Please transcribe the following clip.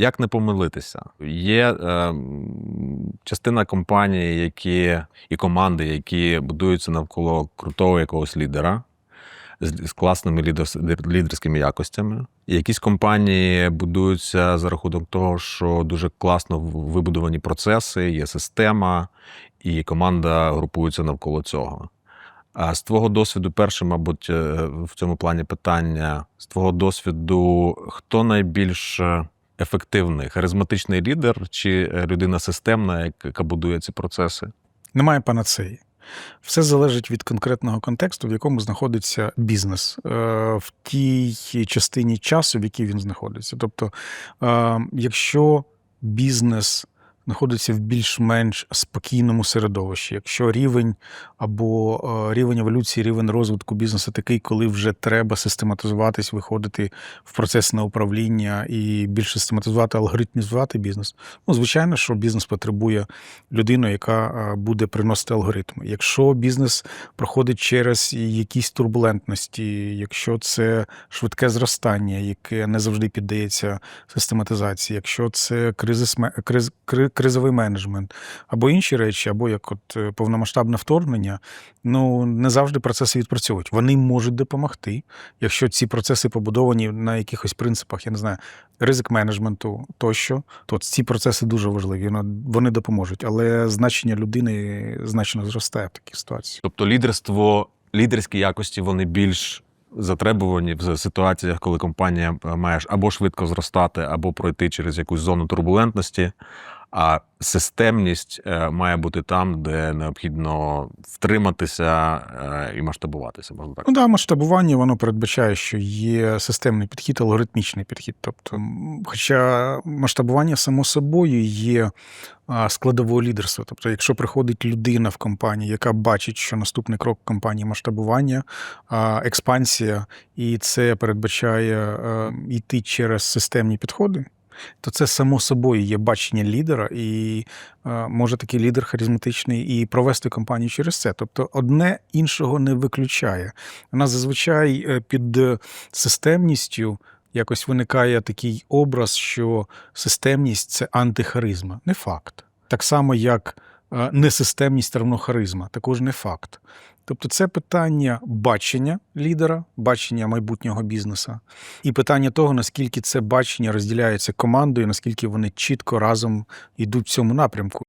Як не помилитися? Є е, частина компаній, які і команди, які будуються навколо крутого якогось лідера з, з класними лідерс- лідерськими якостями. Якісь компанії будуються за рахунок того, що дуже класно вибудовані процеси, є система, і команда групується навколо цього. А з твого досвіду, перше, мабуть, е, в цьому плані питання: з твого досвіду, хто найбільш е, ефективний? Харизматичний лідер чи е, людина системна, яка будує ці процеси? Немає панацеї. Все залежить від конкретного контексту, в якому знаходиться бізнес, е, в тій частині часу, в якій він знаходиться. Тобто, е, якщо бізнес знаходиться в більш-менш спокійному середовищі, якщо рівень або е, рівень еволюції, рівень розвитку бізнесу такий, коли вже треба систематизуватись, виходити в процесне управління і більш систематизувати, алгоритмізувати бізнес. Ну, звичайно, що бізнес потребує людину, яка е, буде приносити алгоритми. Якщо бізнес проходить через якісь турбулентності, якщо це швидке зростання, яке не завжди піддається систематизації, якщо це кризис, криз, кри- кризовий менеджмент, або інші речі, або як от е, повномасштабне вторгнення, ну не завжди процеси відпрацьовують. Вони можуть допомогти, якщо ці процеси побудовані на якихось принципах, я не знаю, ризик менеджменту тощо, то ці процеси дуже важливі. Вони- допоможуть, але значення людини значно зростає в такій ситуації. Тобто лідерство, лідерські якості вони більш затребувані в ситуаціях, коли компанія е, має або швидко зростати, або пройти через якусь зону турбулентності. А системність е, має бути там, де необхідно втриматися е, і масштабуватися. Можна так. Ну да, масштабування воно передбачає, що є системний підхід, алгоритмічний підхід. Тобто, хоча масштабування само собою є складовою лідерства. Тобто, якщо приходить людина в компанію, яка бачить, що наступний крок компанії масштабування, експансія, і це передбачає е, йти через системні підходи. То це само собою є бачення лідера, і е, може такий лідер харизматичний і провести компанію через це. Тобто, одне іншого не виключає. Нас зазвичай е, під системністю якось виникає такий образ, що системність це антихаризма. Не факт. Так само, як несистемність равнохаризма, також не факт. Тобто, це питання бачення лідера, бачення майбутнього бізнесу, і питання того, наскільки це бачення розділяється командою, наскільки вони чітко разом йдуть в цьому напрямку.